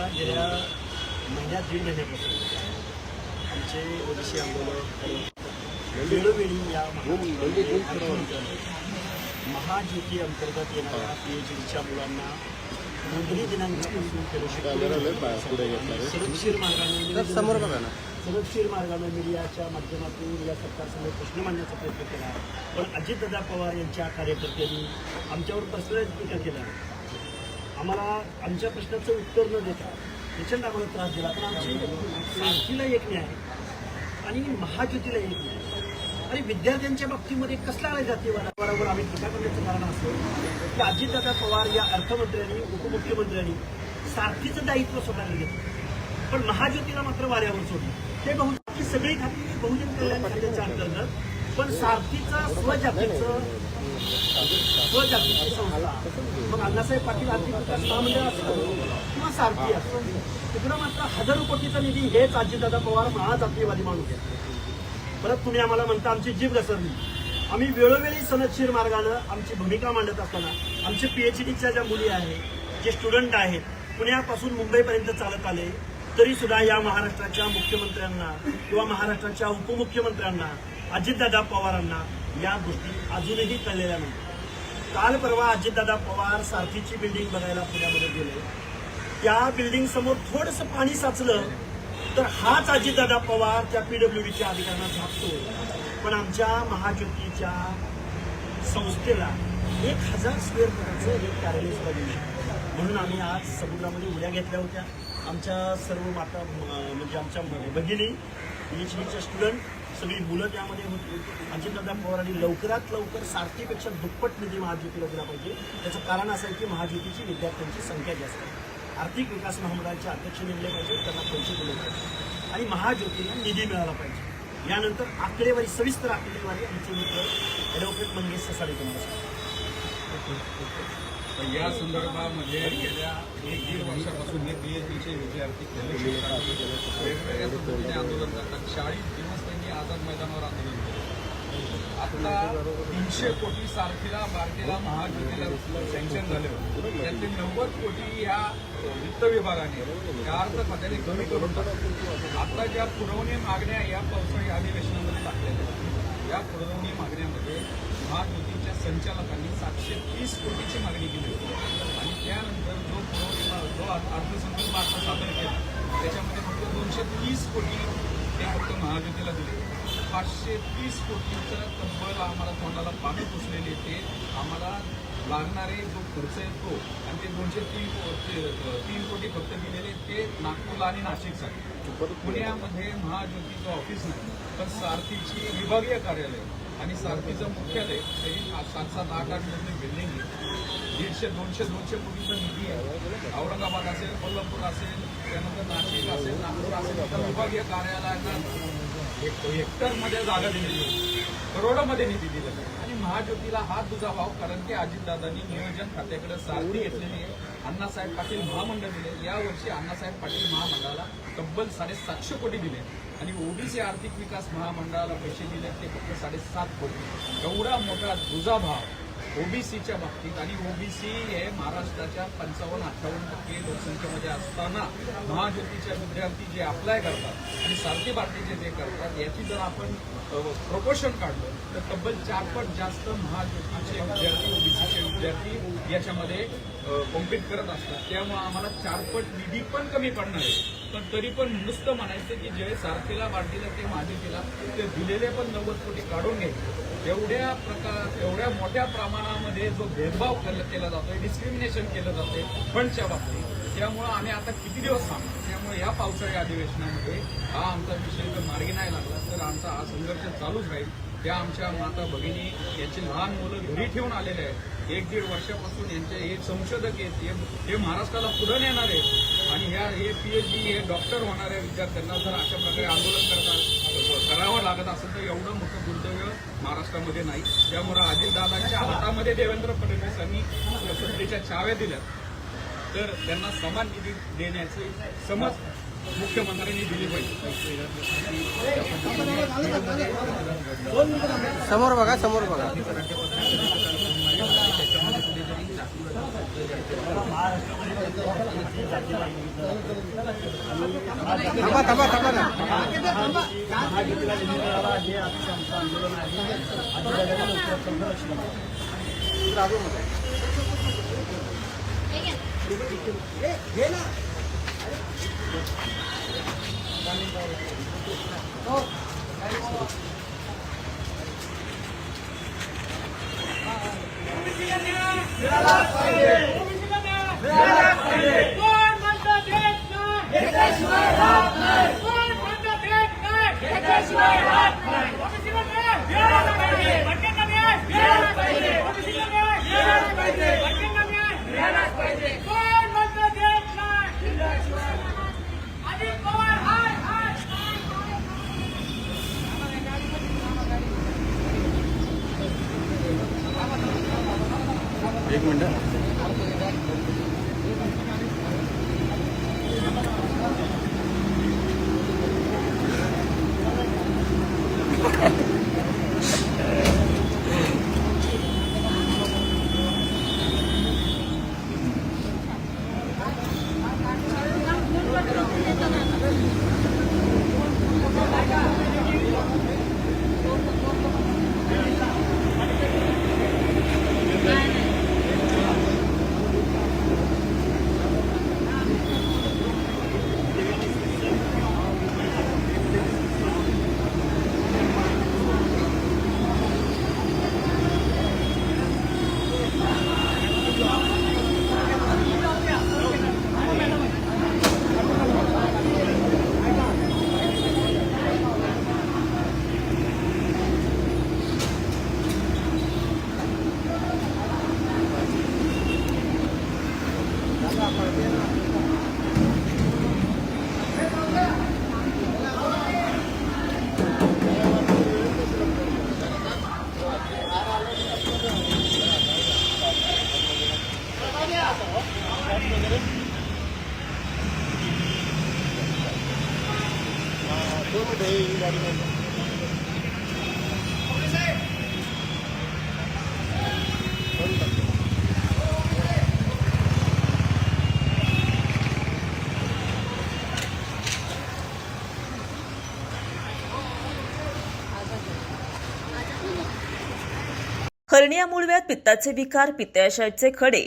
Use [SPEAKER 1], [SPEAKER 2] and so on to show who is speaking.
[SPEAKER 1] बघा गेल्या महिन्यात दीड महिन्यापासून आमचे ओबीसी आंदोलक वेळोवेळी या महाज्योती अंतर्गत येणाऱ्या पी एच डीच्या मुलांना नोंदणी दिनांकापासून सुरक्षित मार्गाने
[SPEAKER 2] समोर बघा ना.
[SPEAKER 1] सुरक्षित मार्गाने मीडियाच्या माध्यमातून या सरकारसमोर प्रश्न मांडण्याचा प्रयत्न केला. पण अजितदादा पवार यांच्या कार्यकर्त्यांनी आमच्यावर पर्सनल टीका केला? आम्हाला आमच्या प्रश्नाचं उत्तर न देता प्रचंड आम्हाला त्रास दिला. पण आमची सारखीला एक न्याय आणि महाज्योतीला एक न्याय. आणि विद्यार्थ्यांच्या बाबतीमध्ये कसला आला जातीवादावर आम्ही टीका करण्याचं कारण असं की अजितदादा पवार या अर्थमंत्र्यांनी उपमुख्यमंत्र्यांनी सारखीचं दायित्व स्वतःला घेतलं. पण महाज्योतीला मात्र वाऱ्यावर सोडलं. ते बहुजन सगळी खाती बहुजन कल्याण खात्याच्या अंतर्गत पण सारथीचा स्वजातीचं स्वजातीची संस्था मग अण्णासाहेब पाटील आर्थिक विकास महामंडळ असतं किंवा सारथी असतं तिकडं मात्र हजारो कोटीचा निधी हेच अजितदादा पवार महाजातीयवादी माणूस आहे परत तुम्ही आम्हाला म्हणता आमची जीभ घसरली. आम्ही वेळोवेळी सनदशीर मार्गानं आमची भूमिका मांडत असताना आमचे पीएचडीच्या ज्या मुली आहेत जे स्टुडंट आहेत पुण्यापासून मुंबईपर्यंत चालत आले तरी सुद्धा या महाराष्ट्राच्या मुख्यमंत्र्यांना किंवा महाराष्ट्राच्या उपमुख्यमंत्र्यांना अजितदादा पवारांना या गोष्टी अजूनही कळलेल्या नाही काल परवा अजितदादा पवार सारथीची बिल्डिंग बघायला पुण्यामध्ये गेले. त्या बिल्डिंग समोर थोडंसं पाणी साचलं तर हाच अजितदादा पवार त्या पीडब्ल्यूडीच्या अधिकाऱ्यांना झापतो. पण आमच्या महाज्योतीच्या संस्थेला एक हजार स्क्वेअर फुटाचं एक कार्यालय सुद्धा देऊ म्हणून आम्ही आज समुद्रामध्ये उड्या घेतल्या होत्या. आमच्या सर्व माता म्हणजे आमच्या भगिनी पी एच डीच्या स्टुडंट सगळी मुलं त्यामध्ये होती. अजितदादा पवारांनी लवकरात लवकर सारथीपेक्षा दुप्पट निधी महाज्योतीला दिला पाहिजे. त्याचं कारण असं आहे की महाज्योतीची विद्यार्थ्यांची संख्या जास्त आहे. आर्थिक विकास महामंडळाचे अध्यक्ष नेमले पाहिजे त्यांना पैसे दिले पाहिजे. आणि महाज्योतीला निधी मिळाला पाहिजे. यानंतर आकडेवारी सविस्तर आकडेवारी आमचे मित्र ॲडव्होकेट मंगेश ससाडे तुम्हाला
[SPEAKER 3] या संदर्भामध्ये गेल्या एक दीड वर्षापासून हे पीएचडीचे विद्यार्थी वेगवेगळ्या आंदोलन करतात. चाळीस दिवस आझाद मैदानावर आंदोलन केलं. आता तीनशे कोटी सारखीला बारकेला महाज्योतीला सँक्शन झाले होते. त्यातले नव्वद कोटी या वित्त विभागाने या अर्थ खात्याने कमी करून टाकले. आता ज्या पुरवणी मागण्या या पावसाळी अधिवेशनामध्ये टाकलेल्या या पुरवणी मागण्यामध्ये महायुतीच्या संचालकांनी सातशे तीस कोटीची मागणी केली होती. आणि त्यानंतर जो पुरवणी जो अर्थसंकल्प आता सादर केला त्याच्यामध्ये फक्त दोनशे तीस कोटी ते फक्त महायुतीला दिले पाचशे तीस कोटीचं तब्बल आम्हाला तोंडाला पाणी पुसलेले ते आम्हाला लागणारे जो खर्च येतो आणि ते दोनशे तीन ते- तीन कोटी फक्त दिलेले ते नागपूरला आणि नाशिकसाठी. पुण्यामध्ये महाज्योतीचं ऑफिस नाही पण सारथीची विभागीय कार्यालय. आणि सारथीचं मुख्यालय तरी सात सात आठ आठ मधली बिल्डिंग आहे. दीडशे दोनशे दोनशे कोटीचा निधी आहे. औरंगाबाद असेल कोल्हापूर असेल त्यानंतर नाशिक असेल नागपूर असेल तर विभागीय कार्यालयांना एक हेक्टरमध्ये जागा दिलेली होती करोडोमध्ये निधी दिलेला आहे. आणि महाज्योतीला हा तुझा भाव कारण की अजितदादांनी नियोजन खात्याकडे सारथी घेतलेली आहे. अण्णासाहेब पाटील महामंडळ दिले यावर्षी अण्णासाहेब पाटील महामंडळाला तब्बल साडेसातशे कोटी दिले. आणि ओबीसी आर्थिक विकास महामंडळाला पैसे दिले ते फक्त साडेसात कोटी. एवढा मोठा दुजाभाव ओबीसीच्या बाबतीत आणि ओबीसी हे महाराष्ट्राच्या पंचावन्न अठ्ठावन्न टक्के लोकसंख्येमध्ये असताना महाज्योतीच्या विद्यार्थी जे अप्लाय करतात आणि सारथी बाकीचे जे करतात याची जर आपण प्रपोशन काढलं तर तब्बल चारपट जास्त महाज्योतीचे विद्यार्थी ओबीसीचे विद्यार्थी याच्यामध्ये कॉम्पीट करत असतात. त्यामुळे आम्हाला चारपट निधी पण कमी पडणार आहे. पण तरी पण नुसतं म्हणायचं की जे सारथीला वाढलेलं ते मालिकेला ते दिलेले पण नव्वद कोटी काढून घ्यायचे एवढ्या प्रकार एवढ्या मोठ्या प्रमाणामध्ये जो भेदभाव केला जातोय डिस्क्रिमिनेशन केलं जातंय फंडच्या बाबतीत त्यामुळं आम्ही आता किती दिवस थांबतो त्यामुळे या पावसाळी अधिवेशनामध्ये हा आमचा विषय जर मार्गी नाही लागला तर आमचा हा संघर्ष चालूच राहील. त्या आमच्या माता भगिनी यांची लहान मुलं घरी ठेवून आलेले आहेत. एक दीड वर्षापासून यांचे हे संशोधक आहेत हे- महाराष्ट्राला पुढे नेणार आहेत. आणि ह्या हे डी हे डॉक्टर होणाऱ्या विद्यार्थ्यांना जर अशा प्रकारे आंदोलन करतात करावं लागत असेल तर एवढं मोठं दुर्दैव महाराष्ट्रामध्ये नाही. त्यामुळे अजितदादांच्या हातामध्ये देवेंद्र फडणवीसांनी सत्तेच्या चाव्या दिल्या तर त्यांना समान निधी देण्याची समज मुख्यमंत्र्यांनी दिली पाहिजे.
[SPEAKER 2] समोर बघा समोर बघा.
[SPEAKER 1] थांबा थांबा थांबा ना.
[SPEAKER 4] हे आमचं आंदोलन आहे आजीदादाला लवकरात लवकर अशी
[SPEAKER 3] कोण म्हणतं देत नाही याच्याशिवाय राहत नाही कोण म्हणतं देत नाही याच्याशिवाय राहत नाही ओबीसीला न्याय मिळाला पाहिजे भटक्यांना न्याय मिळाला पाहिजे ओबीसीला न्याय मिळाला पाहिजे भटक्यांना न्याय मिळालाच पाहिजे कोण म्हणतं देत नाही याच्याशिवाय अजित पवार हाय हाय
[SPEAKER 1] एक मिनिट
[SPEAKER 5] हर्निया मूळव्यात पित्ताचे विकार पित्ताशयाचे खडे